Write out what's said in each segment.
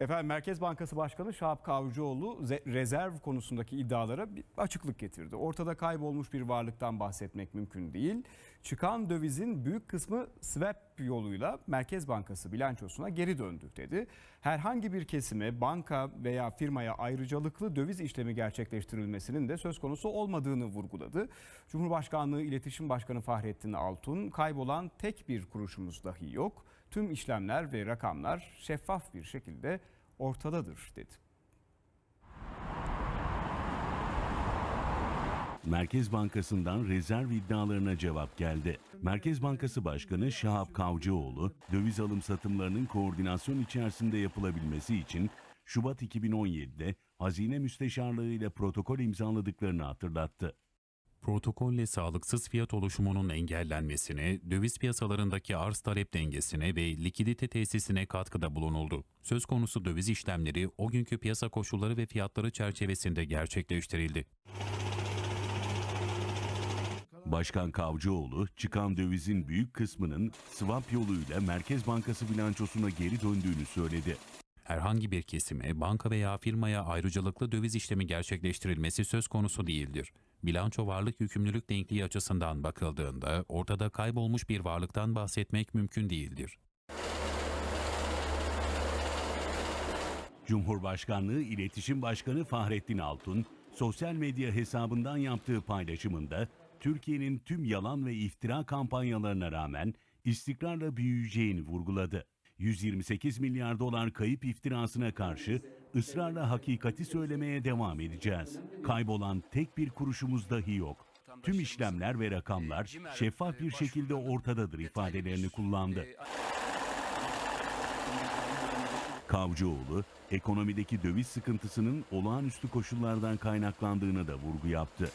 Efendim Merkez Bankası Başkanı Şahap Kavcıoğlu ze- rezerv konusundaki iddialara bir açıklık getirdi. Ortada kaybolmuş bir varlıktan bahsetmek mümkün değil. Çıkan dövizin büyük kısmı swap yoluyla Merkez Bankası bilançosuna geri döndü dedi. Herhangi bir kesime, banka veya firmaya ayrıcalıklı döviz işlemi gerçekleştirilmesinin de söz konusu olmadığını vurguladı. Cumhurbaşkanlığı İletişim Başkanı Fahrettin Altun kaybolan tek bir kuruşumuz dahi yok. Tüm işlemler ve rakamlar şeffaf bir şekilde ortadadır dedi. Merkez Bankası'ndan rezerv iddialarına cevap geldi. Merkez Bankası Başkanı Şahap Kavcıoğlu, döviz alım satımlarının koordinasyon içerisinde yapılabilmesi için Şubat 2017'de Hazine Müsteşarlığı ile protokol imzaladıklarını hatırlattı. Protokolle sağlıksız fiyat oluşumunun engellenmesine, döviz piyasalarındaki arz talep dengesine ve likidite tesisine katkıda bulunuldu. Söz konusu döviz işlemleri o günkü piyasa koşulları ve fiyatları çerçevesinde gerçekleştirildi. Başkan Kavcıoğlu, çıkan dövizin büyük kısmının swap yoluyla Merkez Bankası bilançosuna geri döndüğünü söyledi. Herhangi bir kesime, banka veya firmaya ayrıcalıklı döviz işlemi gerçekleştirilmesi söz konusu değildir. Bilanço varlık yükümlülük denkliği açısından bakıldığında ortada kaybolmuş bir varlıktan bahsetmek mümkün değildir. Cumhurbaşkanlığı İletişim Başkanı Fahrettin Altun, sosyal medya hesabından yaptığı paylaşımında Türkiye'nin tüm yalan ve iftira kampanyalarına rağmen istikrarla büyüyeceğini vurguladı. 128 milyar dolar kayıp iftirasına karşı ısrarla hakikati söylemeye devam edeceğiz. Kaybolan tek bir kuruşumuz dahi yok. Tüm işlemler ve rakamlar şeffaf bir şekilde ortadadır ifadelerini kullandı. Kavcıoğlu, ekonomideki döviz sıkıntısının olağanüstü koşullardan kaynaklandığını da vurgu yaptı.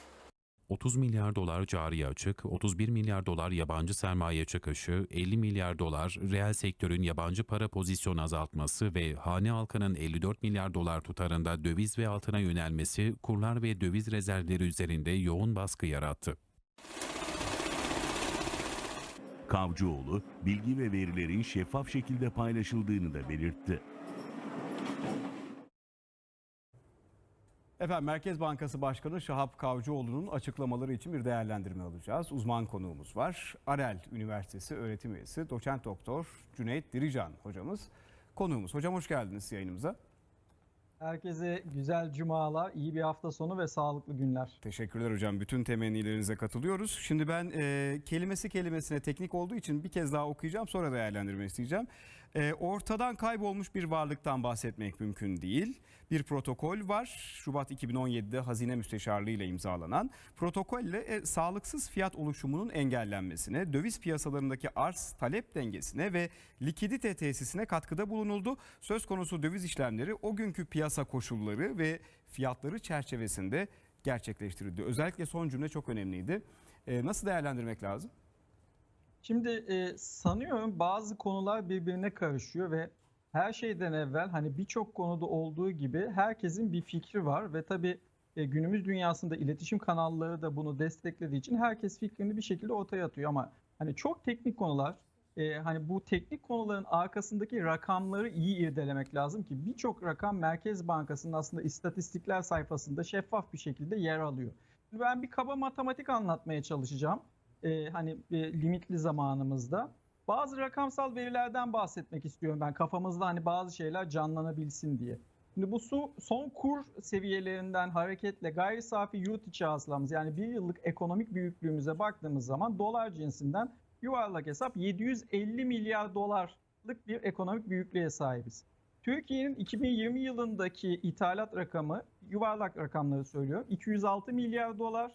30 milyar dolar cari açık, 31 milyar dolar yabancı sermaye çıkışı, 50 milyar dolar reel sektörün yabancı para pozisyonu azaltması ve hane halkının 54 milyar dolar tutarında döviz ve altına yönelmesi kurlar ve döviz rezervleri üzerinde yoğun baskı yarattı. Kavcıoğlu, bilgi ve verilerin şeffaf şekilde paylaşıldığını da belirtti. Efendim Merkez Bankası Başkanı Şahap Kavcıoğlu'nun açıklamaları için bir değerlendirme alacağız. Uzman konuğumuz var. Arel Üniversitesi öğretim üyesi doçent doktor Cüneyt Dirican hocamız. Konuğumuz. Hocam hoş geldiniz yayınımıza. Herkese güzel cumalar, iyi bir hafta sonu ve sağlıklı günler. Teşekkürler hocam. Bütün temennilerinize katılıyoruz. Şimdi ben e, kelimesi kelimesine teknik olduğu için bir kez daha okuyacağım sonra değerlendirme isteyeceğim. E, ortadan kaybolmuş bir varlıktan bahsetmek mümkün değil. Bir protokol var. Şubat 2017'de Hazine Müsteşarlığı ile imzalanan. Protokolle e, sağlıksız fiyat oluşumunun engellenmesine, döviz piyasalarındaki arz talep dengesine ve likidite tesisine katkıda bulunuldu. Söz konusu döviz işlemleri o günkü piyasa koşulları ve fiyatları çerçevesinde gerçekleştirildi. Özellikle son cümle çok önemliydi. E, nasıl değerlendirmek lazım? Şimdi e, sanıyorum bazı konular birbirine karışıyor ve her şeyden evvel hani birçok konuda olduğu gibi herkesin bir fikri var ve tabii e, günümüz dünyasında iletişim kanalları da bunu desteklediği için herkes fikrini bir şekilde ortaya atıyor ama hani çok teknik konular e, hani bu teknik konuların arkasındaki rakamları iyi irdelemek lazım ki birçok rakam Merkez Bankası'nın aslında istatistikler sayfasında şeffaf bir şekilde yer alıyor. Şimdi ben bir kaba matematik anlatmaya çalışacağım. E, hani e, limitli zamanımızda. Bazı rakamsal verilerden bahsetmek istiyorum ben kafamızda hani bazı şeyler canlanabilsin diye. Şimdi bu su son kur seviyelerinden hareketle gayri safi yurt içi hasılamız yani bir yıllık ekonomik büyüklüğümüze baktığımız zaman dolar cinsinden yuvarlak hesap 750 milyar dolarlık bir ekonomik büyüklüğe sahibiz. Türkiye'nin 2020 yılındaki ithalat rakamı yuvarlak rakamları söylüyorum 206 milyar dolar.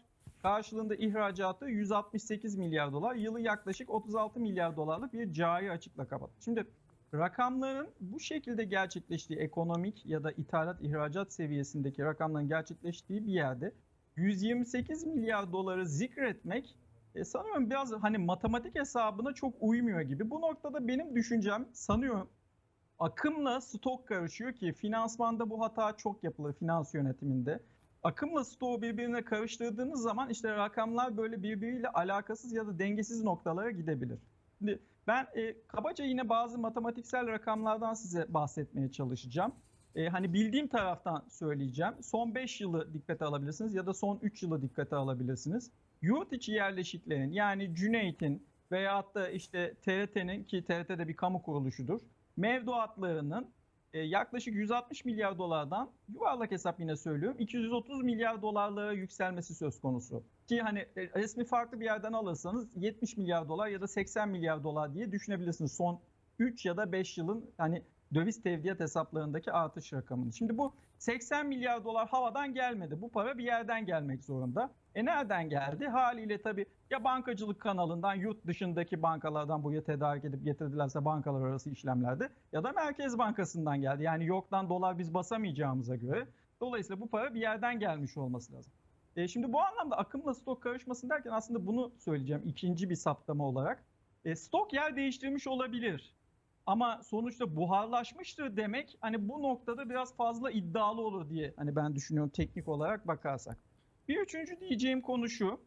Karşılığında ihracatı 168 milyar dolar. Yılı yaklaşık 36 milyar dolarlık bir cari açıkla kapattı. Şimdi rakamların bu şekilde gerçekleştiği ekonomik ya da ithalat ihracat seviyesindeki rakamların gerçekleştiği bir yerde 128 milyar doları zikretmek e, sanıyorum biraz hani matematik hesabına çok uymuyor gibi. Bu noktada benim düşüncem sanıyorum akımla stok karışıyor ki finansmanda bu hata çok yapılır finans yönetiminde. Akımla stoğu birbirine karıştırdığınız zaman işte rakamlar böyle birbiriyle alakasız ya da dengesiz noktalara gidebilir. Şimdi Ben e, kabaca yine bazı matematiksel rakamlardan size bahsetmeye çalışacağım. E, hani bildiğim taraftan söyleyeceğim. Son 5 yılı dikkate alabilirsiniz ya da son 3 yılı dikkate alabilirsiniz. Yurt içi yerleşiklerin yani Cüneyt'in veyahut da işte TRT'nin ki TRT de bir kamu kuruluşudur. Mevduatlarının e, yaklaşık 160 milyar dolardan yuvarlak hesap yine söylüyorum 230 milyar dolarlara yükselmesi söz konusu. Ki hani e, resmi farklı bir yerden alırsanız 70 milyar dolar ya da 80 milyar dolar diye düşünebilirsiniz son 3 ya da 5 yılın hani döviz tevdiat hesaplarındaki artış rakamını. Şimdi bu 80 milyar dolar havadan gelmedi. Bu para bir yerden gelmek zorunda. E nereden geldi? Haliyle tabii ya bankacılık kanalından yurt dışındaki bankalardan buraya tedarik edip getirdilerse bankalar arası işlemlerde ya da Merkez Bankası'ndan geldi. Yani yoktan dolar biz basamayacağımıza göre dolayısıyla bu para bir yerden gelmiş olması lazım. E, şimdi bu anlamda akımla stok karışmasın derken aslında bunu söyleyeceğim ikinci bir saptama olarak. E, stok yer değiştirmiş olabilir. Ama sonuçta buharlaşmıştır demek hani bu noktada biraz fazla iddialı olur diye hani ben düşünüyorum teknik olarak bakarsak. Bir üçüncü diyeceğim konu şu.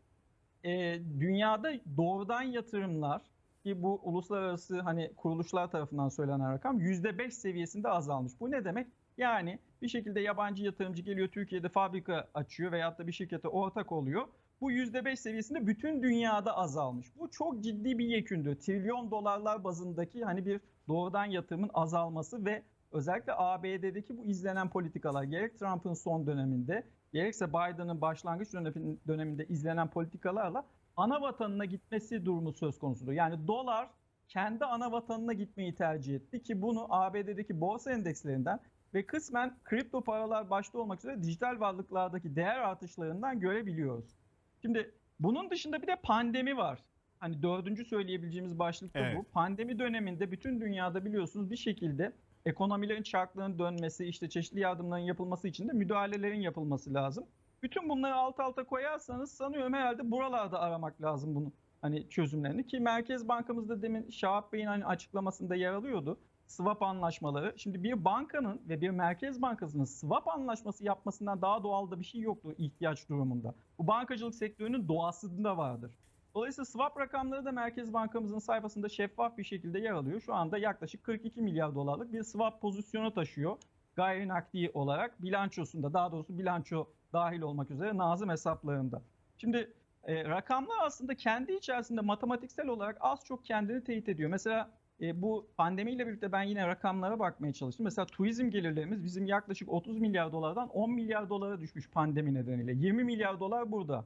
E, dünyada doğrudan yatırımlar ki bu uluslararası hani kuruluşlar tarafından söylenen rakam %5 seviyesinde azalmış. Bu ne demek? Yani bir şekilde yabancı yatırımcı geliyor Türkiye'de fabrika açıyor veyahut da bir şirkete ortak oluyor. Bu %5 seviyesinde bütün dünyada azalmış. Bu çok ciddi bir yekündür. Trilyon dolarlar bazındaki hani bir doğrudan yatırımın azalması ve özellikle ABD'deki bu izlenen politikalar gerek Trump'ın son döneminde gerekse Biden'ın başlangıç dönemi- döneminde izlenen politikalarla ana vatanına gitmesi durumu söz konusudur. Yani dolar kendi ana vatanına gitmeyi tercih etti ki bunu ABD'deki borsa endekslerinden ve kısmen kripto paralar başta olmak üzere dijital varlıklardaki değer artışlarından görebiliyoruz. Şimdi bunun dışında bir de pandemi var. Hani dördüncü söyleyebileceğimiz başlık da Evet. bu. Pandemi döneminde bütün dünyada biliyorsunuz bir şekilde ekonomilerin çarklarının dönmesi, işte çeşitli yardımların yapılması için de müdahalelerin yapılması lazım. Bütün bunları alt alta koyarsanız sanıyorum herhalde buralarda aramak lazım bunu hani çözümlerini ki Merkez Bankamızda demin Şahap Bey'in hani açıklamasında yer alıyordu. Swap anlaşmaları. Şimdi bir bankanın ve bir merkez bankasının swap anlaşması yapmasından daha doğal da bir şey yoktu ihtiyaç durumunda. Bu bankacılık sektörünün doğasında vardır. Dolayısıyla swap rakamları da Merkez Bankamızın sayfasında şeffaf bir şekilde yer alıyor. Şu anda yaklaşık 42 milyar dolarlık bir swap pozisyonu taşıyor. Gayri nakdi olarak bilançosunda daha doğrusu bilanço dahil olmak üzere nazım hesaplarında. Şimdi e, rakamlar aslında kendi içerisinde matematiksel olarak az çok kendini teyit ediyor. Mesela e, bu pandemiyle birlikte ben yine rakamlara bakmaya çalıştım. Mesela turizm gelirlerimiz bizim yaklaşık 30 milyar dolardan 10 milyar dolara düşmüş pandemi nedeniyle. 20 milyar dolar burada.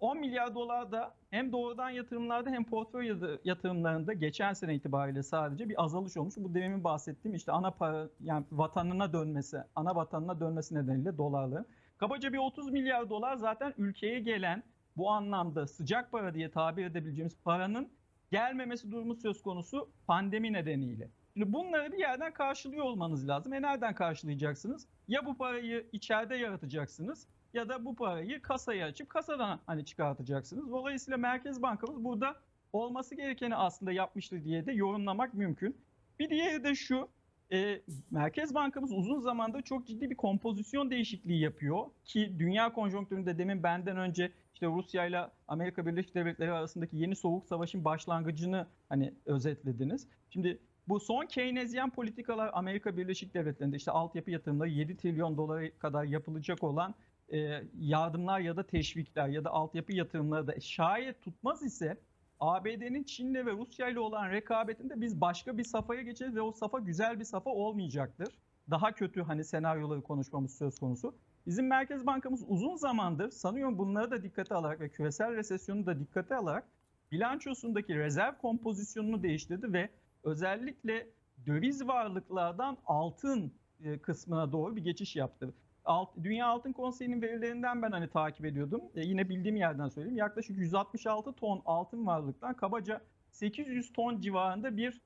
10 milyar dolar da hem doğrudan yatırımlarda hem portföy yatı- yatırımlarında geçen sene itibariyle sadece bir azalış olmuş. Bu demin bahsettiğim işte ana para yani vatanına dönmesi, ana vatanına dönmesi nedeniyle dolarların. Kabaca bir 30 milyar dolar zaten ülkeye gelen bu anlamda sıcak para diye tabir edebileceğimiz paranın gelmemesi durumu söz konusu pandemi nedeniyle. Şimdi bunları bir yerden karşılıyor olmanız lazım. E nereden karşılayacaksınız? Ya bu parayı içeride yaratacaksınız ya da bu parayı kasayı açıp kasadan hani çıkartacaksınız. Dolayısıyla Merkez Bankamız burada olması gerekeni aslında yapmıştır diye de yorumlamak mümkün. Bir diğeri de şu. E, Merkez Bankamız uzun zamandır çok ciddi bir kompozisyon değişikliği yapıyor ki dünya konjonktüründe demin benden önce işte Rusya ile Amerika Birleşik Devletleri arasındaki yeni soğuk savaşın başlangıcını hani özetlediniz. Şimdi bu son Keynesyen politikalar Amerika Birleşik Devletleri'nde işte altyapı yatırımları 7 trilyon dolara kadar yapılacak olan e, yardımlar ya da teşvikler ya da altyapı yatırımları da şayet tutmaz ise ABD'nin Çin'le ve Rusya ile olan rekabetinde biz başka bir safhaya geçeriz ve o safa güzel bir safa olmayacaktır. Daha kötü hani senaryoları konuşmamız söz konusu. Bizim Merkez Bankamız uzun zamandır sanıyorum bunları da dikkate alarak ve küresel resesyonu da dikkate alarak bilançosundaki rezerv kompozisyonunu değiştirdi ve özellikle döviz varlıklardan altın e, kısmına doğru bir geçiş yaptı. Alt, Dünya Altın Konseyi'nin verilerinden ben hani takip ediyordum. E, yine bildiğim yerden söyleyeyim. Yaklaşık 166 ton altın varlıktan kabaca 800 ton civarında bir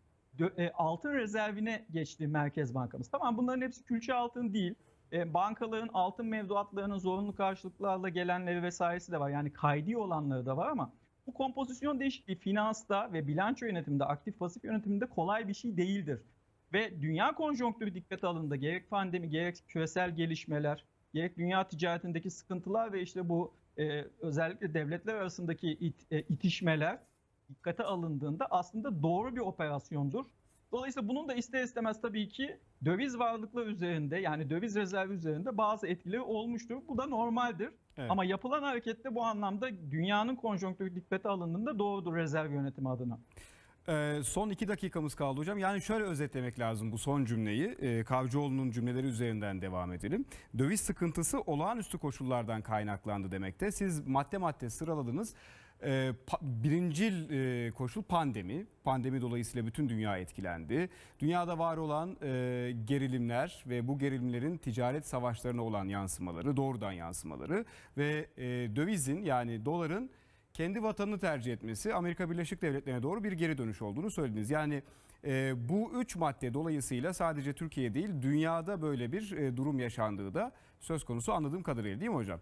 e, altın rezervine geçti Merkez Bankamız. Tamam bunların hepsi külçe altın değil. E, bankaların altın mevduatlarının zorunlu karşılıklarla gelenleri vesairesi de var. Yani kaydi olanları da var ama bu kompozisyon değişikliği finansta ve bilanço yönetiminde, aktif pasif yönetiminde kolay bir şey değildir. Ve dünya konjonktürü dikkate alındığında gerek pandemi, gerek küresel gelişmeler, gerek dünya ticaretindeki sıkıntılar ve işte bu e, özellikle devletler arasındaki it- e, itişmeler dikkate alındığında aslında doğru bir operasyondur. Dolayısıyla bunun da ister istemez tabii ki döviz varlıkları üzerinde yani döviz rezervi üzerinde bazı etkileri olmuştur. Bu da normaldir. Evet. Ama yapılan harekette bu anlamda dünyanın konjonktürü dikkate alındığında doğrudur rezerv yönetimi adına. Ee, son iki dakikamız kaldı hocam. Yani şöyle özetlemek lazım bu son cümleyi. Ee, Kavcıoğlu'nun cümleleri üzerinden devam edelim. Döviz sıkıntısı olağanüstü koşullardan kaynaklandı demekte. Siz madde madde sıraladınız. Ee, birincil e, koşul pandemi. Pandemi dolayısıyla bütün dünya etkilendi. Dünyada var olan e, gerilimler ve bu gerilimlerin ticaret savaşlarına olan yansımaları, doğrudan yansımaları ve e, dövizin yani doların kendi vatanını tercih etmesi Amerika Birleşik Devletleri'ne doğru bir geri dönüş olduğunu söylediniz. Yani e, bu üç madde dolayısıyla sadece Türkiye değil dünyada böyle bir e, durum yaşandığı da söz konusu anladığım kadarıyla değil mi hocam?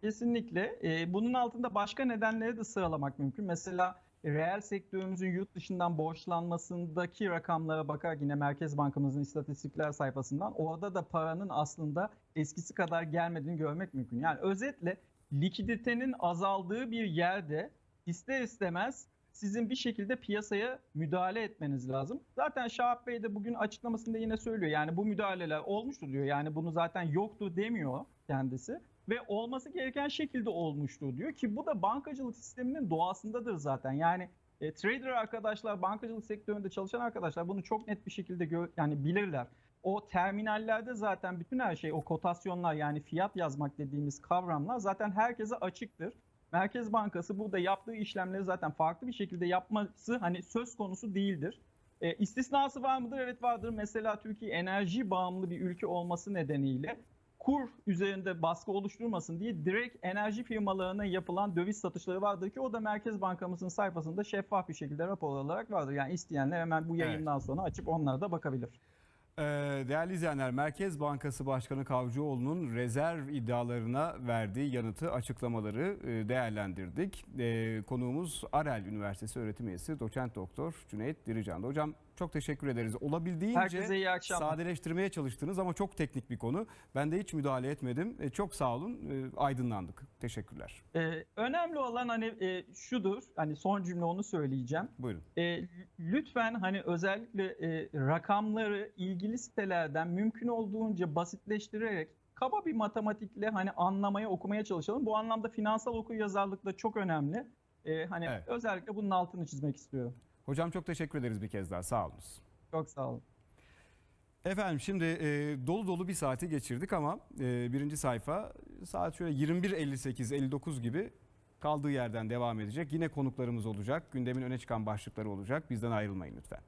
Kesinlikle. Ee, bunun altında başka nedenleri de sıralamak mümkün. Mesela e, reel sektörümüzün yurt dışından borçlanmasındaki rakamlara bakarak yine Merkez Bankamızın istatistikler sayfasından orada da paranın aslında eskisi kadar gelmediğini görmek mümkün. Yani özetle likiditenin azaldığı bir yerde ister istemez sizin bir şekilde piyasaya müdahale etmeniz lazım. Zaten Şahap Bey de bugün açıklamasında yine söylüyor. Yani bu müdahaleler olmuştu diyor. Yani bunu zaten yoktu demiyor kendisi ve olması gereken şekilde olmuştur diyor ki bu da bankacılık sisteminin doğasındadır zaten. Yani e, trader arkadaşlar, bankacılık sektöründe çalışan arkadaşlar bunu çok net bir şekilde gö- yani bilirler. O terminallerde zaten bütün her şey, o kotasyonlar yani fiyat yazmak dediğimiz kavramlar zaten herkese açıktır. Merkez Bankası burada yaptığı işlemleri zaten farklı bir şekilde yapması hani söz konusu değildir. E, istisnası var mıdır? Evet vardır. Mesela Türkiye enerji bağımlı bir ülke olması nedeniyle kur üzerinde baskı oluşturmasın diye direkt enerji firmalarına yapılan döviz satışları vardır ki o da Merkez Bankamızın sayfasında şeffaf bir şekilde rapor olarak vardır. Yani isteyenler hemen bu yayından sonra açıp onlara da bakabilir. Ee, değerli izleyenler Merkez Bankası Başkanı Kavcıoğlu'nun rezerv iddialarına verdiği yanıtı açıklamaları e, değerlendirdik. E, konuğumuz Arel Üniversitesi öğretim üyesi doçent doktor Cüneyt Dirican'da. Hocam çok teşekkür ederiz. Olabildiğince iyi akşamlar. sadeleştirmeye çalıştınız ama çok teknik bir konu. Ben de hiç müdahale etmedim. E, çok sağ olun. E, aydınlandık. Teşekkürler. Ee, önemli olan hani e, şudur, hani son cümle onu söyleyeceğim. Buyurun. E, lütfen hani özellikle e, rakamları ilgili sitelerden mümkün olduğunca basitleştirerek kaba bir matematikle hani anlamaya, okumaya çalışalım. Bu anlamda finansal okuryazarlık da çok önemli. E, hani Evet. özellikle bunun altını çizmek istiyorum. Hocam çok teşekkür ederiz bir kez daha. Sağ olunuz. Çok sağ olun. Efendim şimdi e, dolu dolu bir saati geçirdik ama e, birinci sayfa saat şöyle 21.58-59 gibi kaldığı yerden devam edecek. Yine konuklarımız olacak. Gündemin öne çıkan başlıkları olacak. Bizden ayrılmayın lütfen.